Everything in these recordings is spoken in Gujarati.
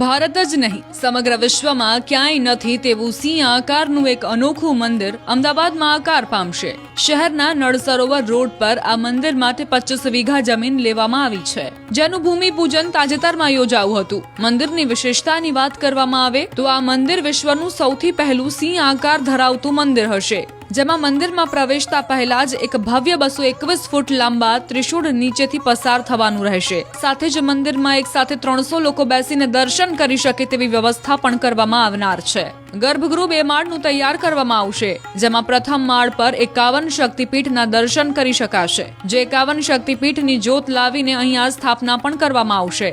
ભારત જ નહીં, સમગ્ર વિશ્વમાં ક્યાંય નથી તેવું સિંહ આકારનું એક અનોખું મંદિર અમદાવાદમાં આકાર પામશે. શહેરના નળ સરોવર રોડ પર આ મંદિર માટે પચીસ વીઘા જમીન લેવામાં આવી છે. જેનું ભૂમિપૂજન તાજેતરમાં યોજાયું હતું. મંદિરની વિશેષતાની વાત કરવામાં આવે તો આ મંદિર વિશ્વનું સૌથી પહેલું સિંહ આકાર ધરાવતું મંદિર હશે. જેમાં મંદિરમાં પ્રવેશતા પહેલા જ એક ભવ્ય બસો એકવીસ ફૂટ લાંબા ત્રિશૂળ નીચેથી પસાર થવાનું રહેશે. સાથે જ મંદિરમાં એક સાથે ત્રણસો લોકો બેસીને દર્શન કરી શકે તેવી વ્યવસ્થા પણ કરવામાં આવનાર છે. ગર્ભગૃહ બે માળનું તૈયાર કરવામાં આવશે, જેમાં પ્રથમ માળ પર એકાવન શક્તિપીઠના દર્શન કરી શકાશે. જે એકાવન શક્તિપીઠની જ્યોત લાવીને અહીંયા સ્થાપના પણ કરવામાં આવશે.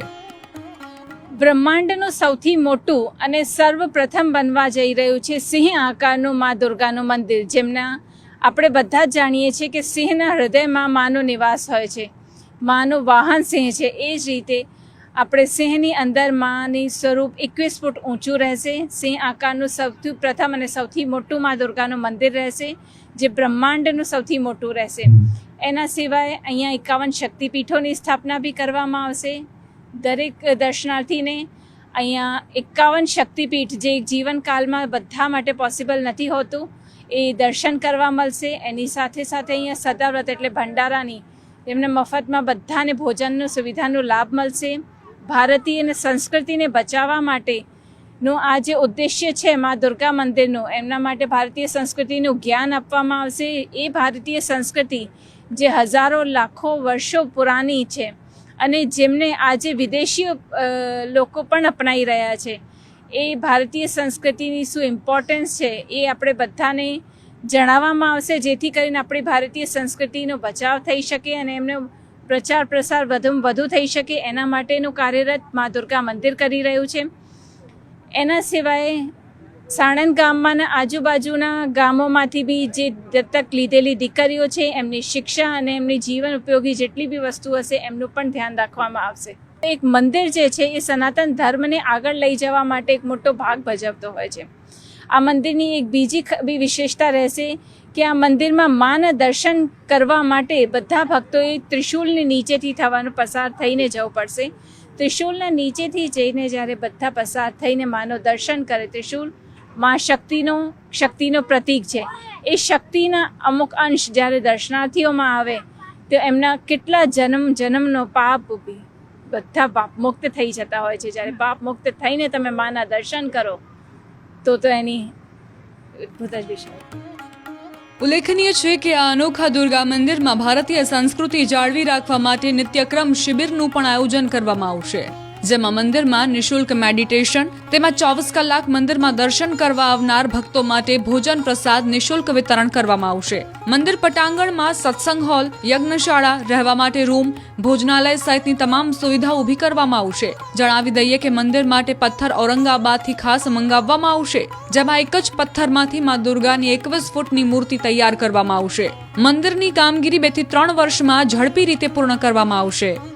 બ્રહ્માંડનું સૌથી મોટું અને સર્વપ્રથમ બનવા જઈ રહ્યું છે સિંહ આકારનું મા દુર્ગાનું મંદિર જેમના આપણે બધા જ જાણીએ છીએ કે સિંહના હૃદયમાં માનો નિવાસ હોય છે. માનું વાહન સિંહ છે. એ જ રીતે આપણે સિંહની અંદર માની સ્વરૂપ એકવીસ ફૂટ ઊંચું રહેશે. સિંહ આકારનું સૌથી પ્રથમ અને સૌથી મોટું મા દુર્ગાનું મંદિર રહેશે જે બ્રહ્માંડનું સૌથી મોટું રહેશે. એના સિવાય અહીંયા એકાવન શક્તિપીઠોની સ્થાપના બી કરવામાં આવશે. દરેક દર્શનાર્થીને અહીંયા એકાવન શક્તિપીઠ જે જીવનકાલમાં બધા માટે પોસિબલ નથી હોતું, એ દર્શન કરવા મળશે. એની સાથે સાથે અહીંયા સદાવ્રત એટલે ભંડારાની, એમને મફતમાં બધાને ભોજનનું સુવિધાનો લાભ મળશે. ભારતીય અને સંસ્કૃતિને બચાવવા માટે નું આ જે ઉદ્દેશ્ય છે મા દુર્ગા મંદિરનું, એમના માટે ભારતીય સંસ્કૃતિનું જ્ઞાન આપવામાં આવશે. એ ભારતીય સંસ્કૃતિ જે હજારો લાખો વર્ષો પુરાની છે. અને જેમને આજે વિદેશીઓ લોકો પણ અપનાવી રહ્યા છે. એ ભારતીય સંસ્કૃતિની શું ઇમ્પોર્ટન્સ છે એ આપણે બધાને જણાવવામાં આવશે, જેથી કરીને આપણી ભારતીય સંસ્કૃતિનો બચાવ થઈ શકે અને એમનો પ્રચાર પ્રસાર વધુમાં વધુ થઈ શકે. એના માટેનું કાર્યરત મા દુર્ગા મંદિર કરી રહ્યું છે. એના સિવાય સાણંદ ગામમાં આજુબાજુના ગામોમાંથી બી જે દત્તક લીધેલી દીકરીઓ છે, એમની શિક્ષા અને એમની જીવન ઉપયોગી જેટલી બી વસ્તુ હશે, એમનું પણ ધ્યાન રાખવામાં આવશે. એક મંદિર જે છે, એ સનાતન ધર્મને આગળ લઈ જવા માટે એક મોટો ભાગ ભજવતો હોય છે. આ મંદિરની એક બીજી બી વિશેષતા રહેશે કે આ મંદિરમાં માના દર્શન કરવા માટે બધા ભક્તોએ ત્રિશૂલની નીચેથી થવાનું પસાર થઈને જવું પડશે. ત્રિશૂલના નીચેથી જઈને જ્યારે બધા પસાર થઈને માનો દર્શન કરે ત્રિશૂલ મા શક્તિનો શક્તિનો પ્રતીક છે. એ શક્તિના અમુક અંશ જ્યારે દર્શનાર્થીઓમાં આવે, તો એમના કેટલા જન્મ, જન્મનો પાપ બધા પાપ મુક્ત થઈ જતા હોય છે. જ્યારે પાપ મુક્ત થઈને તમે માના દર્શન કરો, તો તો એની ઉલ્લેખનીય છે કે આ અનોખા દુર્ગા મંદિરમાં ભારતીય સંસ્કૃતિ જાળવી રાખવા માટે નિત્યક્રમ શિબિરનું પણ આયોજન કરવામાં આવશે. જેમાં મંદિરમાં નિશુલ્ક મેડિટેશન, તેમાં ચોવીસ કલાક મંદિરમાં દર્શન કરવા આવનાર ભક્તો માટે ભોજન પ્રસાદ નિઃશુલ્ક વિતરણ કરવામાં આવશે. મંદિર પટાંગણમાં સત્સંગ હોલ, યજ્ઞશાળા, રહેવા માટે રૂમ, ભોજનાલય સહિતની તમામ સુવિધા ઊભી કરવામાં આવશે. જણાવી દઈએ કે મંદિર માટે પથ્થર ઔરંગાબાદથી ખાસ મંગાવવામાં આવશે, જેમાં એક જ પથ્થરમાંથી મા દુર્ગાની એકવીસ ફૂટની મૂર્તિ તૈયાર કરવામાં આવશે. મંદિરની કામગીરી બેથી ત્રણ વર્ષમાં ઝડપી રીતે પૂર્ણ કરવામાં આવશે.